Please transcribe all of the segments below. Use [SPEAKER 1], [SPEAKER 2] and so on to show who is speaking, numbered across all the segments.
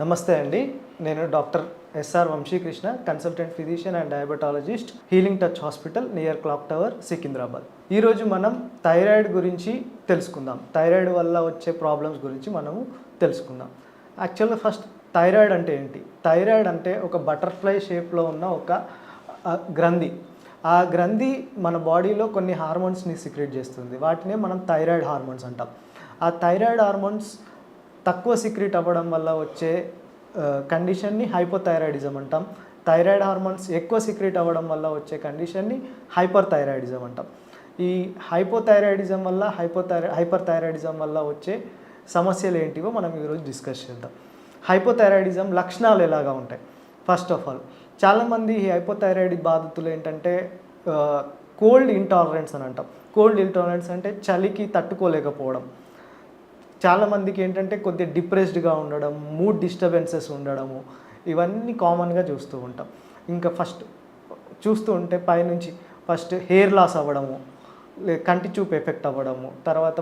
[SPEAKER 1] నమస్తే అండి. నేను doctor SR Vamsikrishna consultant physician and diabetologist healing touch hospital near clock tower Secunderabad. ఈరోజు మనం థైరాయిడ్ గురించి తెలుసుకుందాం. థైరాయిడ్ వల్ల వచ్చే ప్రాబ్లమ్స్ గురించి మనము తెలుసుకుందాం. యాక్చువల్గా ఫస్ట్ థైరాయిడ్ అంటే ఏంటి? థైరాయిడ్ అంటే ఒక బటర్ఫ్లై షేప్లో ఉన్న ఒక గ్రంథి. ఆ గ్రంథి మన బాడీలో కొన్ని హార్మోన్స్ని సిక్రెట్ చేస్తుంది. వాటినే మనం థైరాయిడ్ హార్మోన్స్ అంటాం. ఆ థైరాయిడ్ హార్మోన్స్ తక్కువ సీక్రెట్ అవ్వడం వల్ల వచ్చే కండిషన్ని హైపోథైరాయిడిజం అంటాం. థైరాయిడ్ హార్మోన్స్ ఎక్కువ సీక్రెట్ అవ్వడం వల్ల వచ్చే కండిషన్ని హైపర్ థైరాయిడిజం అంటాం. ఈ హైపోథైరాయిడిజం వల్ల హైపోథైరా హైపర్ థైరాయిడిజం వల్ల వచ్చే సమస్యలు ఏంటివో మనం ఈరోజు డిస్కస్ చేద్దాం. హైపోథైరాయిడిజం లక్షణాలు ఎలాగా ఉంటాయి? ఫస్ట్ ఆఫ్ ఆల్ చాలామంది ఈ హైపోథైరాయిడ్ బాధితులు ఏంటంటే కోల్డ్ ఇంటాలరెన్స్ అని అంటాం. కోల్డ్ ఇంటాలరెన్స్ అంటే చలికి తట్టుకోలేకపోవడం. చాలామందికి ఏంటంటే కొద్దిగా డిప్రెస్డ్గా ఉండడం మూడ్ డిస్టర్బెన్సెస్ ఉండడము ఇవన్నీ కామన్గా చూస్తూ ఉంటాం. ఇంకా ఫస్ట్ చూస్తూ ఉంటే పైనుంచి ఫస్ట్ హెయిర్ లాస్ అవ్వడము లే కంటి చూపు ఎఫెక్ట్ అవ్వడము తర్వాత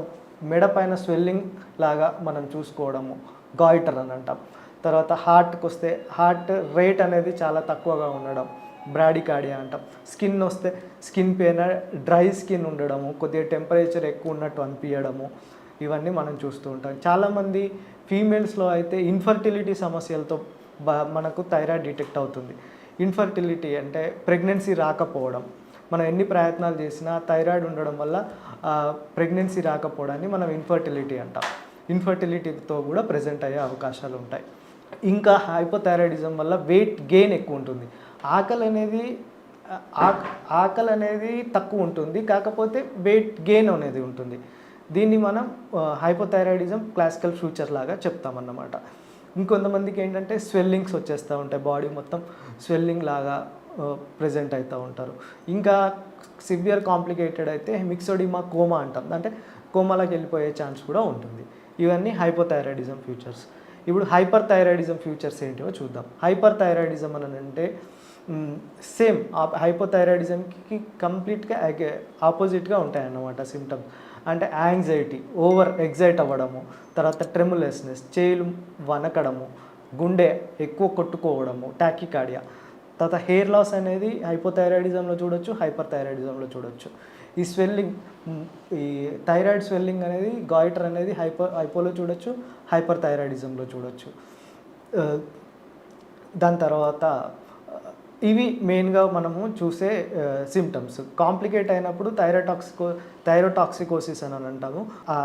[SPEAKER 1] మెడ పైన స్వెల్లింగ్ లాగా మనం చూసుకోవడము గాయిటర్ అని అంటాం. తర్వాత హార్ట్కి వస్తే హార్ట్ రేట్ అనేది చాలా తక్కువగా ఉండడం బ్రాడికాడియా అంటాం. స్కిన్ వస్తే స్కిన్ పైన డ్రై స్కిన్ ఉండడము కొద్దిగా టెంపరేచర్ ఎక్కువ ఉన్నట్టు అనిపించడము ఇవన్నీ మనం చూస్తూ ఉంటాం. చాలామంది ఫీమేల్స్లో అయితే ఇన్ఫర్టిలిటీ సమస్యలతో బ మనకు థైరాయిడ్ డిటెక్ట్ అవుతుంది. ఇన్ఫర్టిలిటీ అంటే ప్రెగ్నెన్సీ రాకపోవడం. మనం ఎన్ని ప్రయత్నాలు చేసినా థైరాయిడ్ ఉండడం వల్ల ప్రెగ్నెన్సీ రాకపోవడాన్ని మనం ఇన్ఫర్టిలిటీ అంటాం. ఇన్ఫర్టిలిటీతో కూడా ప్రజెంట్ అయ్యే అవకాశాలు ఉంటాయి. ఇంకా హైపోథైరాయిడిజం వల్ల వెయిట్ గెయిన్ ఎక్కువ ఉంటుంది. ఆకలి అనేది ఆకలి అనేది తక్కువ ఉంటుంది. కాకపోతే వెయిట్ గెయిన్ అనేది ఉంటుంది. దీన్ని మనం హైపోథైరాయిడిజం క్లాసికల్ ఫ్యూచర్ లాగా చెప్తామన్నమాట. ఇంకొంతమందికి ఏంటంటే స్వెల్లింగ్స్ వచ్చేస్తూ ఉంటాయి బాడీ మొత్తం స్వెల్లింగ్ లాగా ప్రజెంట్ అవుతూ ఉంటారు. ఇంకా సివియర్ కాంప్లికేటెడ్ అయితే మిక్సోడిమా కోమా అంటాం. అంటే కోమాలోకి వెళ్ళిపోయే ఛాన్స్ కూడా ఉంటుంది. ఇవన్నీ హైపోథైరాయిడిజం ఫ్యూచర్స్ ఇప్పుడు హైపర్ థైరాయిడిజం ఫ్యూచర్స్ ఏంటివో చూద్దాం. హైపర్ థైరాయిడిజం అని అంటే సేమ్ హైపోథైరాయిడిజంకి కంప్లీట్గా ఆపోజిట్గా ఉంటాయన్నమాట సిమ్టమ్స్ అంటే యాంగ్జైటీ ఓవర్ ఎగ్జైట్ అవ్వడము తర్వాత ట్రెములెస్నెస్ చేలు వనకడము గుండె ఎక్కువ కొట్టుకోవడము టాకికాడియా తర్వాత హెయిర్ లాస్ అనేది హైపోథైరాయిడిజంలో చూడొచ్చు హైపర్ థైరాయిడిజంలో చూడొచ్చు. ఈ స్వెల్లింగ్ ఈ థైరాయిడ్ స్వెల్లింగ్ అనేది గాయిటర్ అనేది హైపో హైపోలో చూడొచ్చు హైపర్ థైరాయిడిజంలో చూడొచ్చు uh, దాని తర్వాత ఇవి మెయిన్గా మనము చూసే సిమ్టమ్స్ కాంప్లికేట్ అయినప్పుడు థైరోటాక్సికో థైరోటాక్సికోసిస్ అని అంటాము.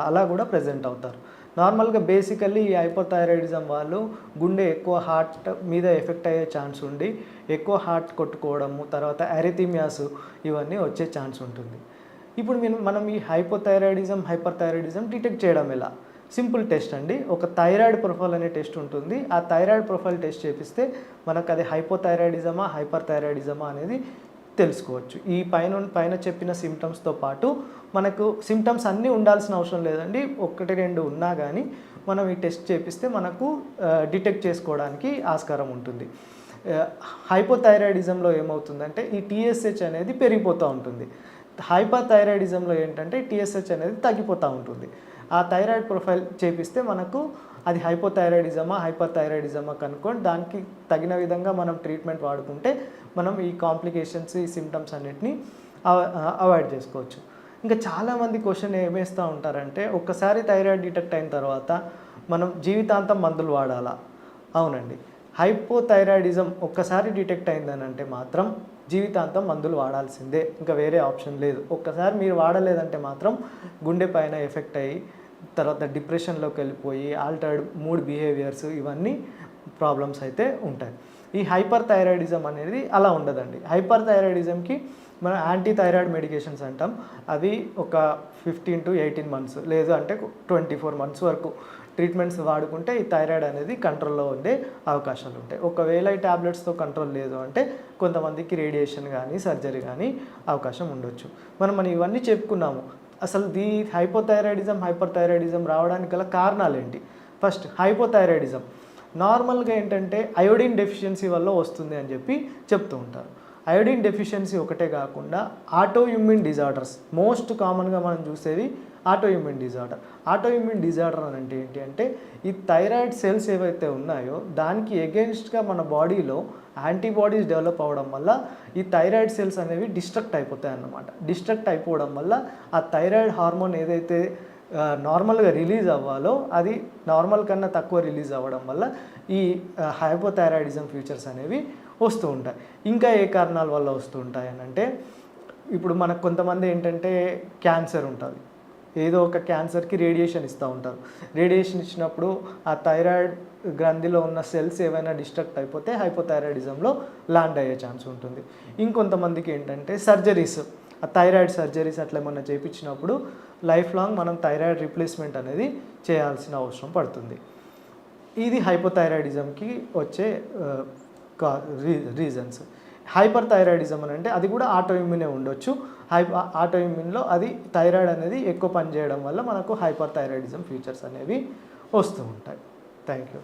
[SPEAKER 1] అలా కూడా ప్రజెంట్ అవుతారు. నార్మల్గా బేసికల్లీ ఈ హైపోథైరాయిడిజం వాళ్ళు గుండె ఎక్కువ హార్ట్ మీద ఎఫెక్ట్ అయ్యే ఛాన్స్ ఉండి ఎక్కువ హార్ట్ కొట్టుకోవడము తర్వాత అరిథిమియాస్ ఇవన్నీ వచ్చే ఛాన్స్ ఉంటుంది. ఇప్పుడు మనం ఈ హైపోథైరాయిడిజం హైపర్ థైరాయిడిజం డిటెక్ట్ చేయడం ఎలా? సింపుల్ టెస్ట్ అండి. ఒక థైరాయిడ్ ప్రొఫైల్ అనే టెస్ట్ ఉంటుంది. ఆ థైరాయిడ్ ప్రొఫైల్ టెస్ట్ చేపిస్తే మనకు అది హైపోథైరాయిడిజమా హైపర్ థైరాయిడిజమా అనేది తెలుసుకోవచ్చు. ఈ పైన పైన చెప్పిన సిమ్టమ్స్తో పాటు మనకు సిమ్టమ్స్ అన్నీ ఉండాల్సిన అవసరం లేదండి. ఒకటి రెండు ఉన్నా కానీ మనం ఈ టెస్ట్ చేపిస్తే మనకు డిటెక్ట్ చేసుకోవడానికి ఆస్కారం ఉంటుంది. హైపోథైరాయిడిజంలో ఏమవుతుందంటే ఈ టీఎస్హెచ్ అనేది పెరిగిపోతూ ఉంటుంది. హైపర్ థైరాయిడిజంలో ఏంటంటే టీఎస్హెచ్ అనేది తగ్గిపోతూ ఉంటుంది. ఆ థైరాయిడ్ ప్రొఫైల్ చేపిస్తే మనకు అది హైపోథైరాయిడిజమా హైపర్ థైరాయిడిజమా కనుక్కొని దానికి తగిన విధంగా మనం ట్రీట్మెంట్ వాడుకుంటే మనం ఈ కాంప్లికేషన్స్ ఈ సిమ్టమ్స్ అన్నిటిని అవాయిడ్ చేసుకోవచ్చు. ఇంకా చాలామంది క్వశ్చన్ ఏమేస్తూ ఉంటారంటే ఒక్కసారి థైరాయిడ్ డిటెక్ట్ అయిన తర్వాత మనం జీవితాంతం మందులు వాడాలా? అవునండి. హైపోథైరాయిడిజం ఒక్కసారి డిటెక్ట్ అయిందనంటే మాత్రం జీవితాంతం మందులు వాడాల్సిందే. ఇంకా వేరే ఆప్షన్ లేదు. ఒక్కసారి మీరు వాడలేదంటే మాత్రం గుండె పైన ఎఫెక్ట్ అయ్యి తర్వాత డిప్రెషన్లోకి వెళ్ళిపోయి ఆల్టర్డ్ మూడ్ బిహేవియర్స్ ఇవన్నీ ప్రాబ్లమ్స్ అయితే ఉంటాయి. ఈ హైపర్ థైరాయిడిజం అనేది అలా ఉండదండి. హైపర్ థైరాయిడిజంకి మనం యాంటీ థైరాయిడ్ మెడికేషన్స్ అంటాం. అవి ఒక ఫిఫ్టీన్ టు ఎయిటీన్ మంత్స్ లేదు అంటే ట్వంటీ ఫోర్ మంత్స్ వరకు ట్రీట్మెంట్స్ వాడుకుంటే ఈ థైరాయిడ్ అనేది కంట్రోల్లో ఉండే అవకాశాలు ఉంటాయి. ఒకవేళ ఈ టాబ్లెట్స్తో కంట్రోల్ లేదు అంటే కొంతమందికి రేడియేషన్ కానీ సర్జరీ కానీ అవకాశం ఉండొచ్చు. మనం మనం ఇవన్నీ చెప్పుకున్నాము. అసలు దీ హైపోథైరాయిడిజం హైపర్ థైరాయిడిజం రావడానికి గల కారణాలు ఏంటి ఫస్ట్ హైపోథైరాయిడిజం. నార్మల్గా ఏంటంటే అయోడిన్ డెఫిషియన్సీ వల్ల వస్తుంది అని చెప్పి చెప్తూ ఉంటారు. అయోడిన్ డెఫిషియన్సీ ఒకటే కాకుండా ఆటో ఇమ్యూన్ డిజార్డర్స్. మోస్ట్ కామన్గా మనం చూసేది ఆటోఇమ్యూన్ డిజార్డర్. ఆటోఇమ్యూన్ డిజార్డర్ అని అంటే ఏంటి అంటే ఈ థైరాయిడ్ సెల్స్ ఏవైతే ఉన్నాయో దానికి ఎగెన్స్ట్గా మన బాడీలో యాంటీబాడీస్ డెవలప్ అవ్వడం వల్ల ఈ థైరాయిడ్ సెల్స్ అనేవి డిస్ట్రక్ట్ అయిపోతాయి అన్నమాట డిస్ట్రక్ట్ అయిపోవడం వల్ల ఆ థైరాయిడ్ హార్మోన్ ఏదైతే నార్మల్గా రిలీజ్ అవ్వాలో అది నార్మల్ కన్నా తక్కువ రిలీజ్ అవ్వడం వల్ల ఈ హైపోథైరాయిడిజం ఫీచర్స్ అనేవి వస్తూ ఉంటాయి. ఇంకా ఏ కారణాల వల్ల వస్తూ ఉంటాయి అని అంటే ఇప్పుడు మనకు కొంతమంది ఏంటంటే క్యాన్సర్ ఉంటుంది. ఏదో ఒక క్యాన్సర్కి రేడియేషన్ ఇస్తూ ఉంటారు. రేడియేషన్ ఇచ్చినప్పుడు ఆ థైరాయిడ్ గ్రంథిలో ఉన్న సెల్స్ ఏవైనా డిస్ట్రక్ట్ అయిపోతే హైపోథైరాయిడిజంలో ల్యాండ్ అయ్యే ఛాన్స్ ఉంటుంది. ఇంకొంతమందికి ఏంటంటే సర్జరీస్ ఆ థైరాయిడ్ సర్జరీస్ అట్లా ఏమన్నా చేయించినప్పుడు లైఫ్ లాంగ్ మనం థైరాయిడ్ రీప్లేస్మెంట్ అనేది చేయాల్సిన అవసరం పడుతుంది. ఇది హైపోథైరాయిడిజంకి వచ్చే రీజన్స్. హైపర్ థైరాయిడిజం అని అంటే అది కూడా ఆటోఇమ్యూనే ఉండొచ్చు. హై ఆటోఇమ్యూన్లో అది థైరాయిడ్ అనేది ఎక్కువ పనిచేయడం వల్ల మనకు హైపర్ థైరాయిడిజం ఫీచర్స్ అనేవి వస్తూ ఉంటాయి. Thank you.